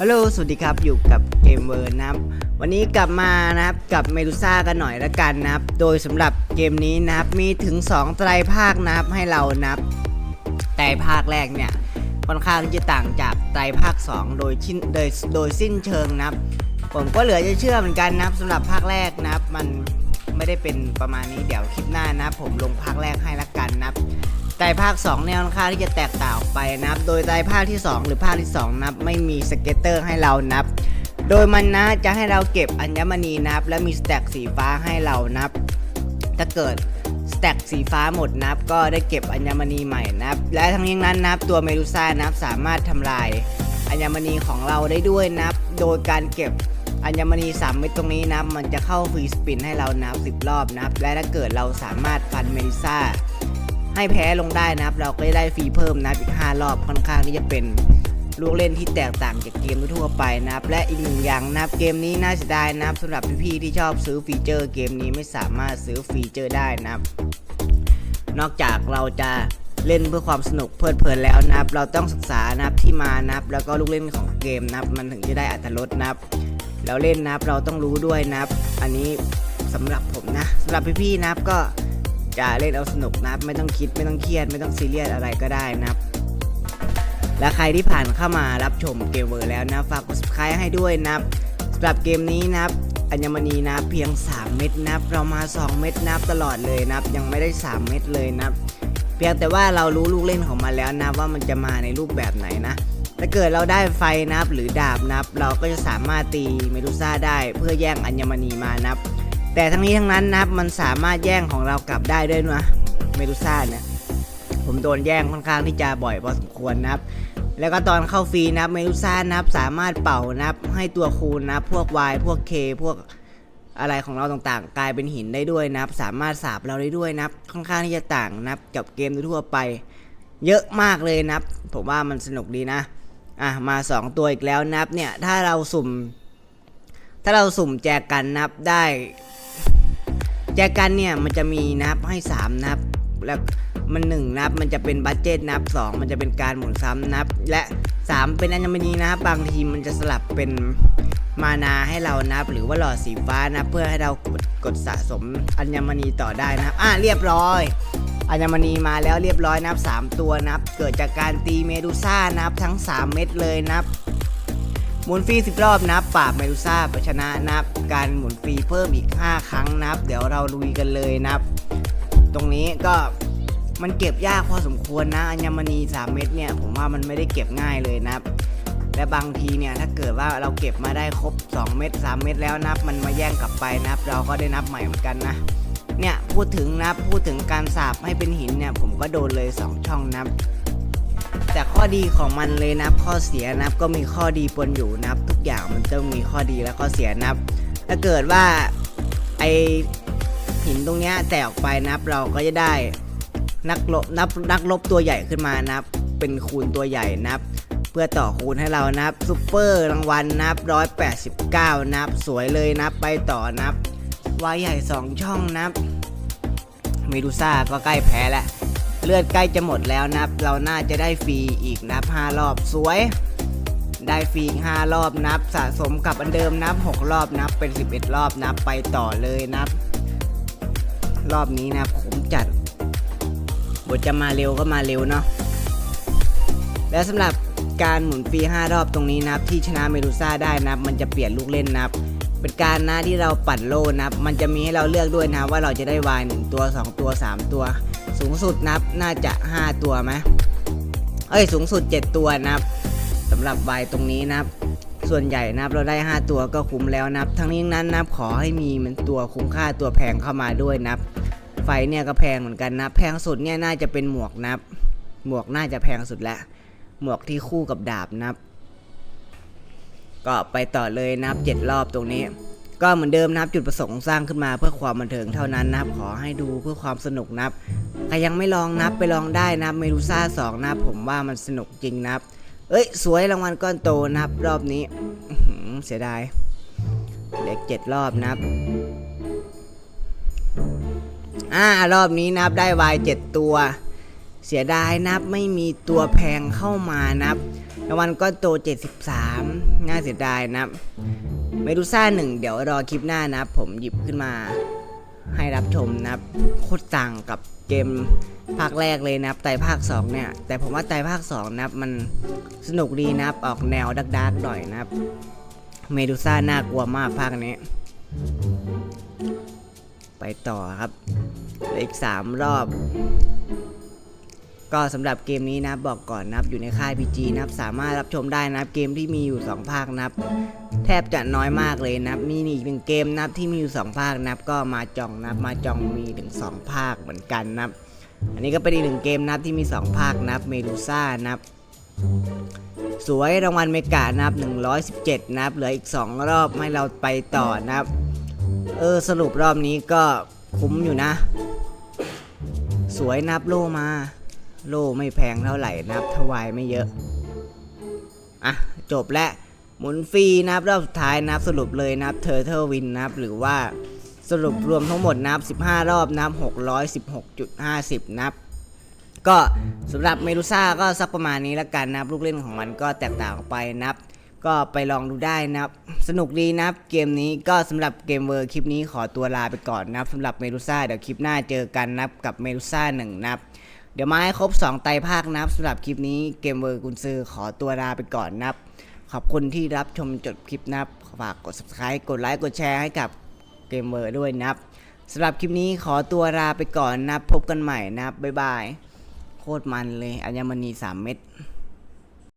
ฮัลโหล สวัสดีครับ อยู่กับเกมเวอร์นะครับ วันนี้กลับมานะครับกับเมดูซ่ากันหน่อยละกันนะครับ โดยสำหรับเกมนี้นะครับ มีถึง 2 ไตรภาคนะครับให้เรานับไตรภาคแรกเนี่ย ค่อนข้างที่จะต่างจากไตรภาค 2 โดยชิ้นโดยโดยสิ้นเชิงนะครับ ผมก็เหลือจะเชื่อเหมือนกันนะครับสำหรับภาคแรกนะครับ มันไม่ได้เป็นประมาณนี้ เดี๋ยวคลิปหน้านะครับ ผมลงภาคแรกให้ละกันนะครับ ไตรภาค 2 เนี่ยค่อนข้างที่จะแตกต่างออกไปนะครับ โดยไตรภาคที่ 2 หรือภาคที่2นับไม่มีสเก็ตเตอร์ให้เรานับ โดยมันนะจะให้เราเก็บอัญมณีนับ และมีสแต็กสีฟ้าให้เรานับ ถ้าเกิดสแต็กสีฟ้าหมดนับ ก็ได้เก็บอัญมณีใหม่นับ และทั้งนี้นั้นนับตัวเมดูซ่านับสามารถทำลาย อัญมณีของเราได้ด้วยนับ โดยการเก็บอัญมณีสามเม็ดตรงนี้นับมันจะเข้าฟรีสปินให้เรานับ 10 รอบนับ และถ้าเกิดเราสามารถฟันเมดูซ่า ให้แพ้ลงได้นะครับ เราก็ได้ฟรีเพิ่มนะอีก 5 รอบค่อนข้างที่จะเป็นลูกเล่นที่แตกต่างจากเกมทั่วไปนะครับ และอีกหนึ่งอย่างนะครับเกมนี้น่าเสียดายนะครับสำหรับพี่ๆที่ชอบซื้อฟีเจอร์เกมนี้ไม่สามารถซื้อฟีเจอร์ได้นะครับ นอกจากเราจะเล่นเพื่อความสนุกเพลิดเพลินแล้วนะครับ เราต้องศึกษานะครับที่มานะครับ แล้วก็ลูกเล่นของเกมนะครับ มันถึงจะได้อัตรสนะครับแล้วเล่นนะครับเราต้องรู้ด้วยนะครับ อันนี้สำหรับผมนะสำหรับพี่ๆนะครับก็ จะเล่นเอาสนุกนะครับไม่ต้องคิดไม่ต้องเครียด ไม่ต้องซีเรียสอะไรก็ได้นะครับ และใครที่ผ่านเข้ามารับชมเกมเวอร์แล้วนะฝากกด subscribe ให้ด้วยนะครับสำหรับเกมนี้นะครับอัญมณีนะเพียง 3 เม็ดนับ เรามา 2 เม็ดนับตลอดเลยนับ ยังไม่ได้ 3 เม็ดเลยนับ เพียงแต่ว่าเรารู้ลูกเล่นของมันแล้วนะว่ามันจะมาในรูปแบบไหนนะถ้าเกิดเราได้ไฟนับหรือดาบนับ เราก็จะสามารถตีเมดูซ่าได้เพื่อแย่งอัญมณีมานับ แต่ทั้งนี้ทั้งนั้นนะครับมันสามารถแย่งของเรากลับได้ด้วยนะเมดูซ่าเนี่ยผมโดนแย่งค่อนข้างที่จะบ่อยพอสมควรนะครับ แล้วก็ตอนเข้าฟรีนับเมดูซ่านะครับสามารถเป่านะครับให้ตัวคูณนับพวก Y พวก K พวกอะไรของเราต่างๆ กลายเป็นหินได้ด้วยนับ สามารถสาบเราได้ด้วยนับค่อนข้างที่จะต่างนับกับเกมทั่วไป เยอะมากเลยนับ ผมว่ามันสนุกดีนะอะมา 2 ตัวอีกแล้วนับเนี่ยถ้าเราสุ่ม ถ้าเราสุ่มแจกันนับได้ แจกันเนี่ยมันจะมีนับให้3นับ แล้วมันหนึ่งนับมันจะเป็นบัตเจตนับ 2 มันจะเป็นการหมุนซ้ำนับ และ 3 เป็นอัญมณีนะครับบางทีมันจะสลับเป็นมานาให้เรานับ หรือว่าหลอดสีฟ้านะเพื่อให้เรากดกดสะสมอัญมณีต่อได้นะครับอะเรียบร้อยอัญมณีมาแล้วเรียบร้อยนับ 3 ตัวนับ เกิดจากการตีเมดูซ่านับทั้ง 3 เม็ดเลยนับ หมุนฟรี10 รอบนับปราบเมดูซ่าชนะนับการหมุนฟรีเพิ่มอีก 5 ครั้งนับเดี๋ยวเราลุยกันเลยนับตรงนี้ก็มันเก็บยากพอสมควรนะ อัญมณี 3 เม็ดเนี่ย ผมว่ามันไม่ได้เก็บง่ายเลยนับและบางทีเนี่ยถ้าเกิดว่าเราเก็บมาได้ครบ 2 เม็ด3 เม็ดแล้วนับมันมาแย่งกลับไปนับ เราก็ได้นับใหม่เหมือนกันนะเนี่ยพูดถึงนับพูดถึงการสาบให้เป็นหินเนี่ยผมก็โดนเลย 2 ช่องนับ แต่ข้อดีของมันเลยนับข้อเสียนับก็มีข้อดีปนอยู่นับทุกอย่างมันต้องมีข้อดีและข้อเสียนับถ้าเกิดว่าไอหินตรงเนี้ยแตกออกไปนับเราก็จะได้นักลบนับนักลบตัวใหญ่ขึ้นมานับเป็นคูณตัวใหญ่นับเพื่อต่อคูณให้เรานับซูเปอร์รางวัลนับ189นับสวยเลยนับไปต่อนับวายใหญ่2ช่องนับเมดูซ่าก็ใกล้แพ้แล้ว เลือดใกล้จะหมดแล้วนับ เราน่าจะได้ฟรีอีกนับ5รอบสวย ได้ฟรีอีก5รอบนับ สะสมกับอันเดิมนับ6รอบนับเป็น 11 รอบนับไปต่อเลยนับ รอบนี้นับผมจัดบทจะมาเร็วก็มาเร็วเนาะและสำหรับการหมุนฟรี5 รอบตรงนี้นับ ที่ชนะเมดูซ่าได้นับ มันจะเปลี่ยนลูกเล่นนับ เป็นการนะที่เราปั่นโล่นับ มันจะมีให้เราเลือกด้วยนะว่าเราจะได้วาย1ตัว 2 ตัว 3 ตัว สูงสุดนับน่าจะ 5 ตัวไหมเอ้ยสูงสุด 7 ตัวนับสำหรับวายตรงนี้นับ ส่วนใหญ่นับเราได้ 5 ตัวก็คุ้มแล้วนับ ทั้งนี้นั้นนับขอให้มีมันตัวคุ้มค่าตัวแพงเข้ามาด้วยนับ ไฟเนี่ยก็แพงเหมือนกันนะแพงสุดเนี่ยน่าจะเป็นหมวกนับ หมวกน่าจะแพงสุดแล้วหมวกที่คู่กับดาบนับ ก็ไปต่อเลยนับ 7 รอบตรงนี้ก็เหมือนเดิมนับจุดประสงค์สร้างขึ้นมาเพื่อความบันเทิงเท่านั้นนับขอให้ดูเพื่อความสนุกนับ ใครยังไม่ลองนับไปลองได้นับเมดูซ่าสองนับผมว่ามันสนุกจริงนับ เอ้ย สวยรางวัลก้อนโตนับ รอบนี้เสียดายเล็กเจ็ดรอบนับอ่ารอบนี้นับได้วายเจ็ดตัว เสียดายนับไม่มีตัวแพงเข้ามานับรางวัลก็โต 73 น่าเสียดายนับเมดูซ่าหนึ่งเดี๋ยวรอคลิปหน้านะผมหยิบขึ้นมา ให้รับชมนะครับโคตรต่างกับเกมภาคแรกเลยนะครับไต่ภาค 2 เนี่ย แต่ผมว่าไต่ภาค 2 นะครับ มันสนุกดีนะครับ ออกแนวดักๆหน่อยนะครับ เมดูซ่าน่ากลัวมากภาคนี้ ไปต่อครับออีก 3 รอบ ก็สำหรับเกมนี้นะบอกก่อนนับอยู่ในค่าย PG นะครับสามารถรับชมได้นับเกมที่มีอยู่ 2 ภาคนับแทบจะน้อยมากเลยนับมีอีกหนึ่งเกมนับที่มีอยู่ 2 ภาคนับก็มาจองนับมาจองมีถึง 2 ภาคเหมือนกันนับอันนี้ก็เป็นอีกหนึ่งเกมนับที่มี 2 ภาคนับเมดูซ่านับสวยรางวัลเมกานะครับ 117 นับ เหลืออีก 2 รอบให้เราไปต่อนับ เออสรุปรอบนี้ก็คุ้มอยู่นะ สวยนับโลมา โล่ไม่แพงเท่าไหร่นับถวายไม่เยอะ อะ จบแล้วหมุนฟรีนับรอบสุดท้ายนับสรุปเลยนับเทอร์เทอร์วินนับหรือว่าสรุปรวมทั้งหมดนับ15 รอบนับ616.50นับก็สำหรับเมดูซ่าก็สักประมาณนี้แล้วกันนะครับ ลูกเล่นของมันก็แตกต่างออกไปนับ ก็ไปลองดูได้นะครับ สนุกดีนะครับ เกมนี้ก็สำหรับเกมเวอร์คลิปนี้ขอตัวลาไปก่อนนะครับสำหรับเมดูซ่าเดี๋ยวคลิปหน้าเจอกันนะครับกับเมดูซ่าหนึ่งนะครับ เดี๋ยวมาให้ครบ 2 ไตรภาคนะครับสำหรับคลิปนี้เกมเวอร์กุนซือขอตัวลาไปก่อนนะครับ ขอบคุณที่รับชมจบคลิปนะครับฝากกด subscribe กดไลค์กดแชร์ให้กับเกมเวอร์ด้วยนะครับสำหรับคลิปนี้ขอตัวลาไปก่อนนะครับพบกันใหม่นะครับบ๊ายบายโคตรมันเลยอัญมณี3เม็ด